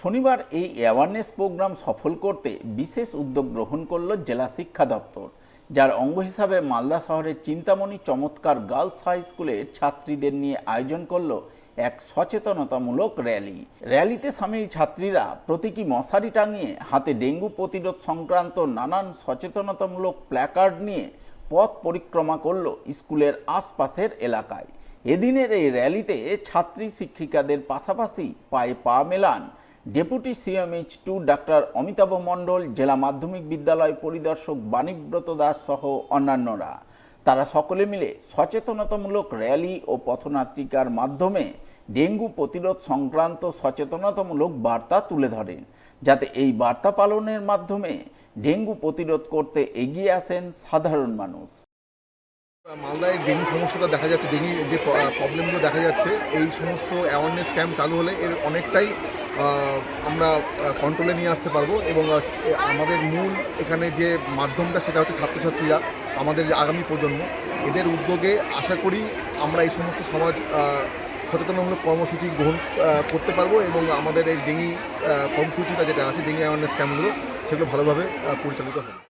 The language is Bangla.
শনিবার এই অ্যাওয়ারনেস প্রোগ্রাম সফল করতে বিশেষ উদ্যোগ গ্রহণ করল জেলা শিক্ষা দপ্তর, যার অঙ্গ হিসাবে মালদা শহরের চিন্তামণি চমৎকার গার্লস হাই স্কুলের ছাত্রীদের নিয়ে আয়োজন করল এক সচেতনতামূলক র্যালি র্যালিতে সামিল ছাত্রীরা প্রতীকী মশারি টাঙিয়ে হাতে ডেঙ্গু প্রতিরোধ সংক্রান্ত নানান সচেতনতামূলক প্ল্যাকার্ড নিয়ে পথ পরিক্রমা করল স্কুলের আশপাশের এলাকায়। এদিনের এই র্যালিতে ছাত্রী শিক্ষিকাদের পাশাপাশি পায়ে পা মেলান deputy CMH two doctor Amitabh Mondal, জেলা মাধ্যমিক বিদ্যালয় পরিদর্শক বাণীব্রত দাস সহ অন্যান্যরা। তারা সকলে মিলে সচেতনতামূলক র্যালি ও পথনাত্রিকার মাধ্যমে ডেঙ্গু প্রতিরোধ সংক্রান্ত সচেতনতামূলক বার্তা তুলে ধরেন, যাতে এই বার্তা পালনের মাধ্যমে ডেঙ্গু প্রতিরোধ করতে এগিয়ে আসেন সাধারণ মানুষ। মালদায় ডেঙ্গু সমস্যাটা দেখা যাচ্ছে, ডেঙ্গি যে প্রবলেমগুলো দেখা যাচ্ছে, এই সমস্ত অ্যাওয়ারনেস ক্যাম্প চালু হলে এর অনেকটাই আমরা কন্ট্রোলে নিয়ে আসতে পারব এবং আমাদের মূল এখানে যে মাধ্যমটা সেটা হচ্ছে ছাত্রছাত্রীরা, আমাদের যে আগামী প্রজন্ম, এদের উদ্যোগে আশা করি আমরা এই সমস্ত সমাজ সচেতনমূলক কর্মসূচি গ্রহণ করতে পারব এবং আমাদের এই ডেঙ্গি কর্মসূচিটা যেটা আছে, ডেঙ্গি অ্যাওয়ারনেস ক্যাম্পগুলো সেগুলো ভালোভাবে পরিচালিত হবে।